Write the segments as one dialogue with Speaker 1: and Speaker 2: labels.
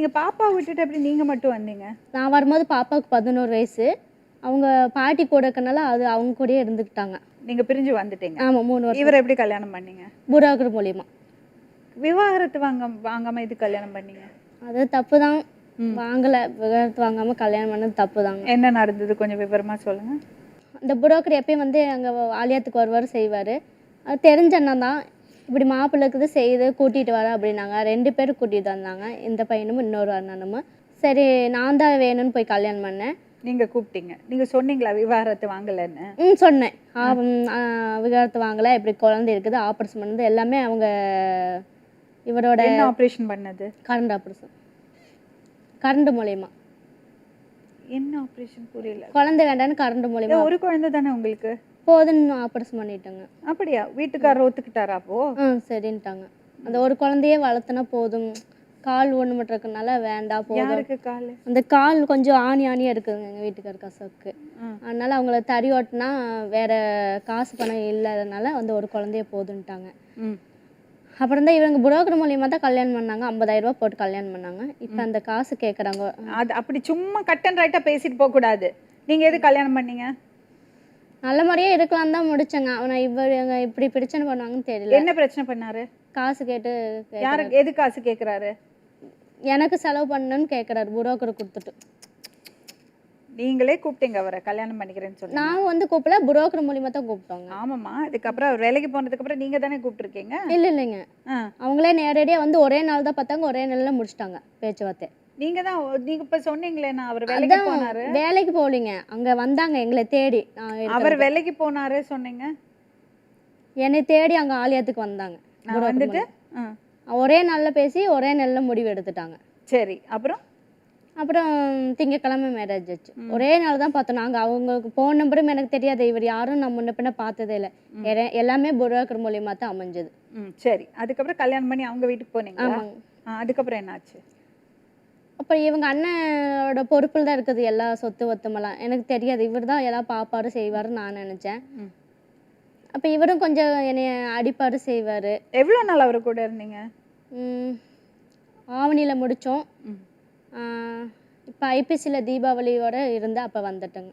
Speaker 1: நீங்க பாப்பா விட்டுட்டு எப்படி நீங்க மட்டும் வந்தீங்க?
Speaker 2: நான் வரும்போது பாப்பாவுக்கு பதினோரு வயசு. அவங்க பாட்டி கூட இருக்கனால அது அவங்க கூடயே இருந்துக்கிட்டாங்க.
Speaker 1: நீங்க பிரிஞ்சு வந்துட்டீங்க.
Speaker 2: ஆமாம் மூணு வருஷம்.
Speaker 1: இவரை எப்படி கல்யாணம் பண்ணீங்க?
Speaker 2: புரோக்கர் மூலியமா.
Speaker 1: விவாகரத்து வாங்க வாங்காம இது கல்யாணம் பண்ணீங்க?
Speaker 2: அது தப்பு தான். வாங்கலை விவரத்து வாங்காமல் கல்யாணம் பண்ணது தப்பு தாங்க
Speaker 1: என்ன நடந்தது? கொஞ்சம் விவரமா சொல்லுங்க.
Speaker 2: இந்த புரோக்கர் எப்பயும் வந்து அங்கே ஆலயத்துக்கு வருவார் செய்வார். அது தெரிஞ்ச அண்ணன் தான். இப்படி மாப்பிள்ளை இருக்குது செய்து கூட்டிகிட்டு வர அப்படின்னாங்க. ரெண்டு பேரும் கூட்டிகிட்டு வந்தாங்க. இந்த பையனும் இன்னொரு அண்ணனும். சரி நான் தான் வேணும்னு போய் கல்யாணம் பண்ணேன்.
Speaker 1: நீங்க கூப்பிட்டீங்க. நீங்க சொன்னீங்களா விவாகரத்து வாங்கலைன்னு?
Speaker 2: ம் சொன்னேன். ஆ, ம், ஆ, விகாரத்து வாங்கலை. இப்படி குழந்தை இருக்குது ஆப்ரேஷன் பண்ணது. எல்லாமே அவங்க இவரோட
Speaker 1: என்ன ஆபரேஷன் பண்ணது?
Speaker 2: கரண்ட் ஆப்ரேஷன் கரண்ட் மூலயமா.
Speaker 1: என்ன ஆபரேஷன் புரியல.
Speaker 2: குழந்தை வேண்டான்னு கரண்ட் மூலயமா.
Speaker 1: ஒரு குழந்தை தானே உங்களுக்கு?
Speaker 2: போதுன்னு ஆப்ரேஷன் பண்ணிட்டாங்க.
Speaker 1: அப்படியா? வீட்டுக்காரர் ஒத்துக்கிட்டாரா அப்போ?
Speaker 2: ஆ சரின்ட்டாங்க. அந்த ஒரு குழந்தையே வளர்த்துனா போதும். கால் ஒன்று மட்டும் இருக்கனால வேண்டாம் போதும்.
Speaker 1: யாருக்கு காலு?
Speaker 2: அந்த கால் கொஞ்சம் ஆணி ஆணியாக இருக்குதுங்க எங்கள் வீட்டுக்கார கசவுக்கு. அதனால அவங்கள தறி ஓட்டினா வேற காசு பணம் இல்லாதனால வந்து ஒரு குழந்தைய போதுன்ட்டாங்க.
Speaker 1: ம்.
Speaker 2: அப்புறம் தான் இவங்க புரோக்கர் மூலியமா தான் கல்யாணம் பண்ணாங்க. 50000 ரூபாய் போட்டு கல்யாணம் பண்ணாங்க. இப்போ அந்த காசு கேட்குறாங்க
Speaker 1: அது அப்படி சும்மா கட் அண்ட் ரைட்டா பேசிட்டு போக கூடாது நீங்க எது கல்யாணம் பண்ணீங்க?
Speaker 2: நல்ல முறையாக இருக்கலாம் தான் முடிச்சேங்க. அவனை இவர் இப்படி பிரச்சனை பண்ணுவாங்கன்னு தெரியல.
Speaker 1: என்ன பிரச்சனை பண்ணாரு?
Speaker 2: காசு கேட்டு
Speaker 1: யாருக்கு எது காசு கேக்குறாரு?
Speaker 2: எனக்கு செலவு பண்ணணும்னு கேட்குறாரு புரோக்கர் கொடுத்துட்டு.
Speaker 1: நீங்களே கூப்பிட்டீங்க அவரை கல்யாணம் பண்ணிக்கிறேன்னு சொன்னீங்க
Speaker 2: நான் வந்து கூப்பிடல புரோக்கர் மூலியமா தான் கூப்பிட்டோங்க.
Speaker 1: ஆமாம்மா அதுக்கப்புறம் அவர் வேலைக்கு போனதுக்கு அப்புறம் நீங்க தானே கூப்பிட்டுருக்கீங்க?
Speaker 2: இல்லை இல்லைங்க. அவங்களே நேரடியாக வந்து ஒரே நாள் தான் பார்த்தாங்க ஒரே நாளில் முடிச்சிட்டாங்க பேச்சுவார்த்தை.
Speaker 1: நீங்க தான் நீங்க இப்ப சொன்னீங்களே நான் அவர் வேலைக்கு போனாரு.
Speaker 2: வேலைக்கு போகலிங்க அங்கே வந்தாங்க எங்களை தேடி
Speaker 1: அவர் வேலைக்கு போனாரு சொன்னீங்க?
Speaker 2: என்னை தேடி அங்கே ஆலயத்துக்கு வந்தாங்க.
Speaker 1: வந்துட்டு
Speaker 2: ஒரே நாளில் பேசி ஒரே நாளில் முடிவு எடுத்துட்டாங்க.
Speaker 1: சரி அப்புறம்?
Speaker 2: அப்புறம் திங்கக்கிழமை மேரேஜ் ஆச்சு. ஒரே நாள் தான் பார்த்தோம். நாங்கள் அவங்களுக்கு ஃபோன் நம்பரும் எனக்கு தெரியாது. இவர் யாரும் நான் முன்ன பின்ன பார்த்ததே இல்லை. எல்லாமே புரோக்கர் மூலியமா தான் அமைஞ்சது.
Speaker 1: சரி. அதுக்கப்புறம் கல்யாணம் பண்ணி அவங்க வீட்டுக்கு போனீங்க
Speaker 2: ஆமாங்க.
Speaker 1: அதுக்கப்புறம் என்னாச்சு?
Speaker 2: அப்புறம் இவங்க அண்ணனோட பொறுப்பில் தான் இருக்குது எல்லா சொத்து ஒத்துமெல்லாம். எனக்கு தெரியாது. இவர் தான் எல்லாம் பார்ப்பாரு செய்வாருன்னு நான் நினச்சேன். அப்போ இவரும் கொஞ்சம் என்னைய அடிப்பாரு செய்வார்.
Speaker 1: எவ்வளவு நாள் அவர் கூட இருந்தீங்க?
Speaker 2: ஆவணியில் முடித்தோம் இப்போ ஐபிசியில் தீபாவளியோட இருந்து அப்போ வந்துட்டேங்க.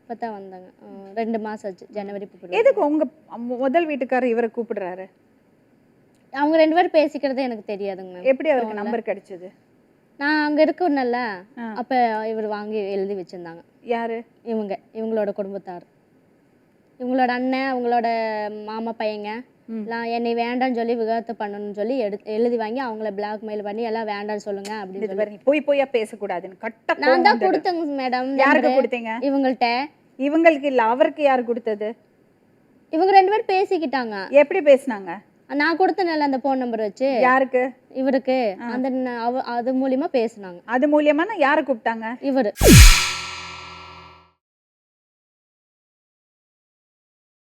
Speaker 2: இப்போ தான் வந்தாங்க. ரெண்டு மாதம் ஆச்சு. ஜனவரி பிப்ரவரி.
Speaker 1: எதுக்கு உங்க மு- முதல் வீட்டுக்காரர் இவரை கூப்பிடுறாரு?
Speaker 2: அவங்க ரெண்டு பேரும் பேசிக்கிறது எனக்கு தெரியாதுங்க.
Speaker 1: எப்படி அவருக்கு நம்பர் கிடைச்சது?
Speaker 2: நான் அங்கே இருக்கணும்ல. அப்போ இவர் வாங்கி எழுதி வச்சுருந்தாங்க.
Speaker 1: யாரு?
Speaker 2: இவங்க இவங்களோட குடும்பத்தார். இவங்களோட அண்ணன் அவங்களோட மாமா பையங்க. எல்லாம் என்னை வேண்டாம்னு சொல்லி விவாகரத்து பண்ணணும்னு சொல்லி எடு எழுதி வாங்கி அவங்கள பிளாக்மெயில் பண்ணி எல்லாம் வேண்டாம்னு சொல்லுங்க அப்படின்னு சொல்லி.
Speaker 1: போய் போயா பேசக்கூடாதுன்னு. கட்ட
Speaker 2: நான் தான். கொடுத்தேங்க மேடம்
Speaker 1: யாருக்கு கொடுத்தீங்க?
Speaker 2: இவங்கள்ட்ட.
Speaker 1: இவங்களுக்கு இல்ல அவருக்கு யார் கொடுத்தது?
Speaker 2: இவங்க ரெண்டு பேரும் பேசிக்கிட்டாங்க.
Speaker 1: எப்படி பேசுனாங்க?
Speaker 2: நான் கொடுத்தேன்ல அந்த ஃபோன் நம்பர் வச்சு
Speaker 1: யாருக்கு?
Speaker 2: இவருக்கு. அந்த அது மூலியமா பேசுனாங்க.
Speaker 1: அது மூலியமா நான் யாரை கூப்பிட்டாங்க?
Speaker 2: இவர்.